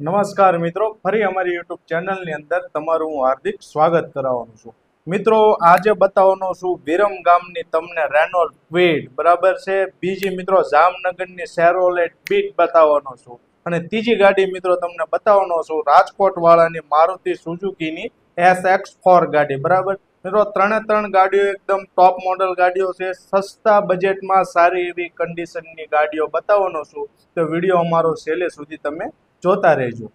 નમસ્કાર મિત્રો, ફરી અમારી યુટ્યુબ ચેનલની અંદર તમારું હું હાર્દિક સ્વાગત કરાવવાનું છું. મિત્રો, આજે બતાવવાનો છું વિરમ ગામની તમને રેનોલ્ડ ક્વિડ બરાબર છે? બીજી મિત્રો, જામનગરની સેરોલેટ બીટ બતાવવાનો છું. અને ત્રીજી ગાડી મિત્રો તમને બતાવવાનો છું રાજકોટ વાળાની મારુતિ સુઝુકીની એસ એક્સ ફોર ગાડી. બરાબર? મિત્રો, ત્રણે ત્રણ ગાડીઓ એકદમ ટોપ મોડલ ગાડીઓ છે. સસ્તા બજેટમાં સારી એવી કન્ડિશનની ગાડીઓ બતાવવાનો છું. તો વીડિયો અમારો છેલ્લે સુધી તમે જોતા રહેજો.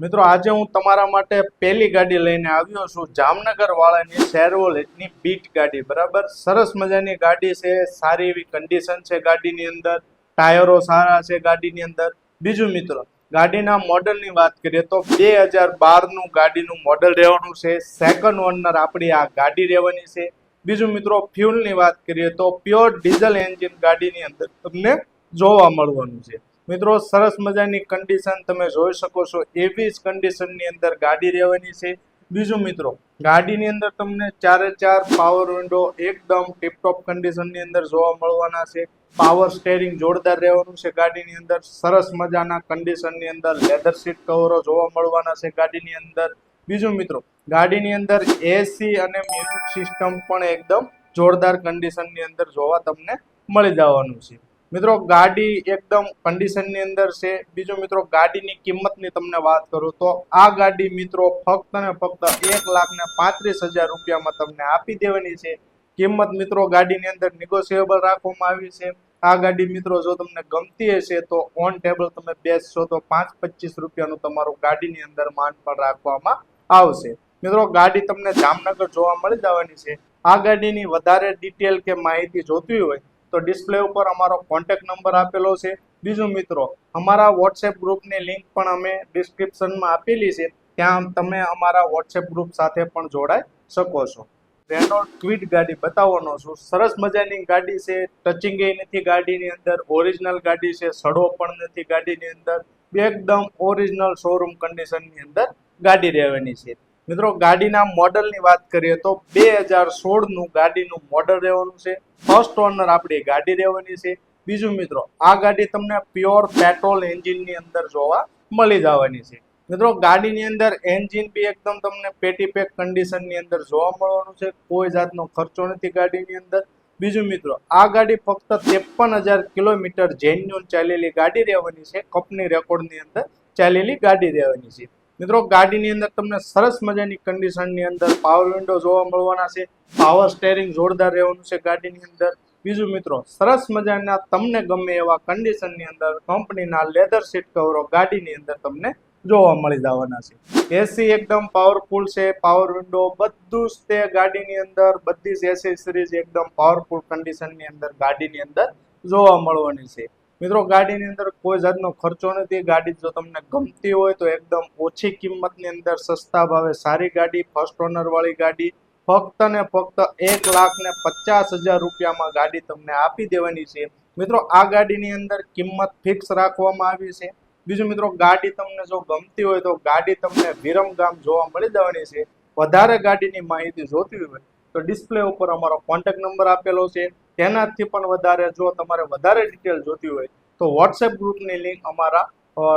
મિત્રો, આજે હું તમારા માટે પહેલી ગાડી લઈને આવ્યો છું જામનગર વાળાની શેરવોલેટની બીટ ગાડી. બરાબર? સરસ મજાની ગાડી છે, સારી એવી કન્ડિશન છે ગાડીની અંદર. ટાયરો સારા છે ગાડીની અંદર. બીજું મિત્રો, ગાડીના મોડલની વાત કરીએ તો બે હજાર બારનું ગાડીનું મોડલ રહેવાનું છે સેકન્ડ ઓનર આપણી આ ગાડી રહેવાની છે. બીજું મિત્રો ફ્યુલની વાત કરીએ તો પ્યોર ડીઝલ એન્જિન ગાડીની અંદર તમને જોવા મળવાનું છે. મિત્રો, સરસ મજાની કન્ડિશન તમે જોઈ શકો છો. એવી જ કન્ડિશનની અંદર ગાડી રહેવાની છે. બીજું મિત્રો, ગાડીની અંદર તમને ચારે ચાર પાવર વિન્ડો એકદમ ટીપટોપ કન્ડિશનની અંદર જોવા મળવાના છે. પાવર સ્ટેરિંગ જોરદાર રહેવાનું છે ગાડીની અંદર. સરસ મજાના કન્ડિશનની અંદર લેધર સીટ કવરો જોવા મળવાના છે ગાડીની અંદર. બીજું મિત્રો, ગાડીની અંદર એસી અને મ્યુઝિક સિસ્ટમ પણ એકદમ જોરદાર કન્ડિશનની અંદર જોવા તમને મળી જવાનું છે. મિત્રો, ગાડી એકદમ કન્ડિશનની અંદર છે. બીજો મિત્રો, ગાડીની કિંમતની તમને વાત કરું તો આ ગાડી મિત્રો ફક્ત ને ફક્ત એક લાખ ને પાંત્રીસ હજાર રૂપિયામાં તમને આપી દેવાની છે. કિંમત મિત્રો ગાડીની અંદર નિગોશિયેબલ રાખવામાં આવી છે. આ ગાડી મિત્રો જો તમને ગમતી હશે તો ઓન ટેબલ તમે બેસશો તો પાંચ પચીસ રૂપિયાનું તમારું ગાડીની અંદર માન પણ રાખવામાં આવશે. મિત્રો, ગાડી તમને જામનગર જોવા મળી જવાની છે. આ ગાડીની વધારે ડિટેલ કે માહિતી જોતી હોય તો ડિસ્પ્લે ઉપર અમારો કોન્ટેક્ટ નંબર આપેલો છે. બીજું મિત્રો, અમારા વોટ્સએપ ગ્રુપની લિંક પણ અમે ડિસ્ક્રિપ્શનમાં આપેલી છે. ત્યાં તમે અમારા વોટ્સએપ ગ્રુપ સાથે પણ જોડાઈ શકો છો. રેનોલ્ડ ક્વિડ ગાડી બતાવવાનો છું. સરસ મજાની ગાડી છે. ટચિંગ નથી ગાડીની અંદર. ઓરિજિનલ ગાડી છે. સડો પણ નથી ગાડીની અંદર. એકદમ ઓરિજિનલ શોરૂમ કન્ડિશનની અંદર ગાડી રહેવાની છે. મિત્રો, ગાડીના મોડલની વાત કરીએ તો બે હજાર સોળનું ગાડીનું મોડલ રહેવાનું છે. ફર્સ્ટ ઓનર આપણી ગાડી રહેવાની છે. બીજું મિત્રો, આ ગાડી તમને પ્યોર પેટ્રોલ એન્જિનની અંદર જોવા મળી જવાની છે. મિત્રો, ગાડીની અંદર એન્જિન બી એકદમ તમને પેટી પેક કન્ડિશનની અંદર જોવા મળવાનું છે. કોઈ જાતનો ખર્ચો નથી ગાડીની અંદર. બીજું મિત્રો, આ ગાડી ફક્ત ત્રેપન હજાર કિલોમીટર જેન્યુન ચાલેલી ગાડી રહેવાની છે. કંપની રેકોર્ડની અંદર ચાલેલી ગાડી રહેવાની છે. મિત્રો, ગાડીની અંદર તમને સરસ મજાની કન્ડિશનની અંદર પાવર વિન્ડો જોવા મળવાના છે. પાવર સ્ટેરિંગ જોરદાર રહેવાનું છે ગાડીની અંદર. બીજું મિત્રો, સરસ મજાના તમને ગમે એવા કન્ડિશનની અંદર કંપનીના લેધર સીટ કવરો ગાડીની અંદર તમને જોવા મળી જવાના છે. એસી એકદમ પાવરફુલ છે પાવર વિન્ડો બધું જ તે ગાડીની અંદર, બધી જ એસેસરીઝ એકદમ પાવરફુલ કન્ડિશનની અંદર ગાડીની અંદર જોવા મળવાની છે. મિત્રો, ગાડીની અંદર કોઈ જાતનો ખર્ચો નથી. ગાડી જો તમને ગમતી હોય તો એકદમ ઓછી કિંમતની અંદર સસ્તા ભાવે સારી ગાડી ફર્સ્ટ ઓનરવાળી ગાડી, ફક્ત ને ફક્ત એક લાખ ને પચાસ હજાર રૂપિયામાં ગાડી તમને આપી દેવાની છે. મિત્રો, આ ગાડીની અંદર કિંમત ફિક્સ રાખવામાં આવી છે. બીજું મિત્રો, ગાડી તમને જો ગમતી હોય તો ગાડી તમને વિરમગામ જોવા મળી જવાની છે. વધારે ગાડીની માહિતી જોતી હોય તો ડિસ્પ્લે ઉપર અમારો કોન્ટેક્ટ નંબર આપેલો છે. તેનાથી પણ વધારે જો તમારે વધારે ડિટેલ જોતી હોય તો વોટ્સએપ ગ્રુપની લિંક અમારા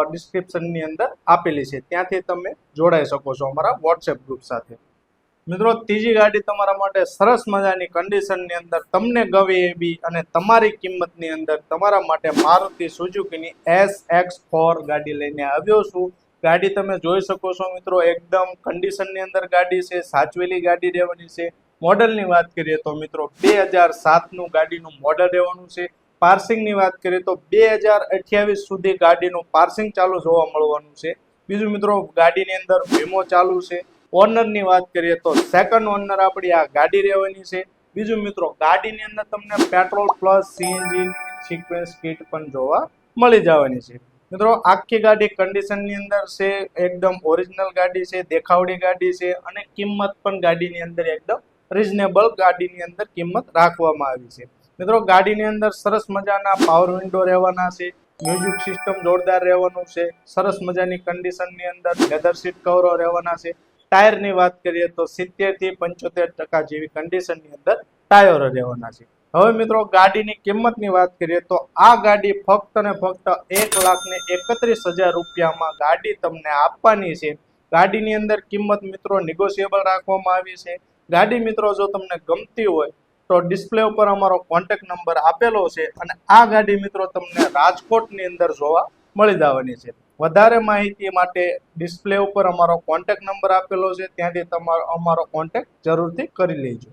ડિસ્ક્રિપ્શનની અંદર આપેલી છે. ત્યાંથી તમે જોડાઈ શકો છો અમારા વોટ્સએપ ગ્રુપ સાથે. મિત્રો, ત્રીજી ગાડી તમારા માટે સરસ મજાની કન્ડિશનની અંદર તમને ગમે એવી અને તમારી કિંમતની અંદર તમારા માટે મારુતિ સુઝુકીની એસ એક્સ ફોર ગાડી લઈને આવ્યો છું. ગાડી તમે જોઈ શકો છો મિત્રો, એકદમ કન્ડિશનની અંદર ગાડી છે, સાચવેલી ગાડી રહેવાની છે. મોડલની વાત કરીએ તો મિત્રો બે હજાર સાતનું ગાડીનું મોડલ રહેવાનું છે. પાર્સિંગની વાત કરીએ તો બે હજાર અઠ્યાવીસ સુધી ગાડીનું પાર્સિંગ ચાલુ જોવા મળવાનું છે. બીજું મિત્રો ગાડીની અંદર વીમો ચાલુ છે. ઓનરની વાત કરીએ તો સેકન્ડ ઓનર આપણી આ ગાડી રહેવાની છે. બીજું મિત્રો ગાડીની અંદર તમને petrol plus CNG sequence kit પણ જોવા મળી જવાની છે. મિત્રો આખી ગાડી કન્ડિશનની અંદર છે, એકદમ ઓરિજિનલ ગાડી છે, દેખાવડી ગાડી છે અને કિંમત પણ ગાડીની અંદર એકદમ રિઝનેબલ ગાડીની અંદર કિંમત રાખવામાં આવી છે. મિત્રો, ગાડીની અંદર સરસ મજાના પાવર વિન્ડો રહેવાના છે મ્યુઝિક સિસ્ટમ જોરદાર રહેવાનું છે, સરસ મજાની કન્ડિશનની અંદર લેધર સીટ કવરો રહેવાના છે. ટાયરની વાત કરીએ તો સિત્તેરથી પંચોતેર ટકા જેવી કન્ડિશનની અંદર ટાયરો રહેવાના છે. હવે મિત્રો, ગાડીની કિંમતની વાત કરીએ તો આ ગાડી ફક્ત ને ફક્ત એક લાખ ને એકત્રીસ હજાર રૂપિયામાં ગાડી તમને આપવાની છે. ગાડીની અંદર કિંમત મિત્રો નિગોશિયેબલ રાખવામાં આવી છે. ગાડી મિત્રો, જો તમને ગમતી હોય, તો ડિસ્પ્લે ઉપર અમારો કોન્ટેક્ટ નંબર આપેલો છે અને આ ગાડી મિત્રો તમને રાજકોટની અંદર જોવા મળી જવાની છે. વધારે માહિતી માટે ડિસ્પ્લે ઉપર અમારો કોન્ટેક્ટ નંબર આપેલો છે, ત્યાંથી તમારો, અમારો કોન્ટેક્ટ જરૂરથી કરી લેજો.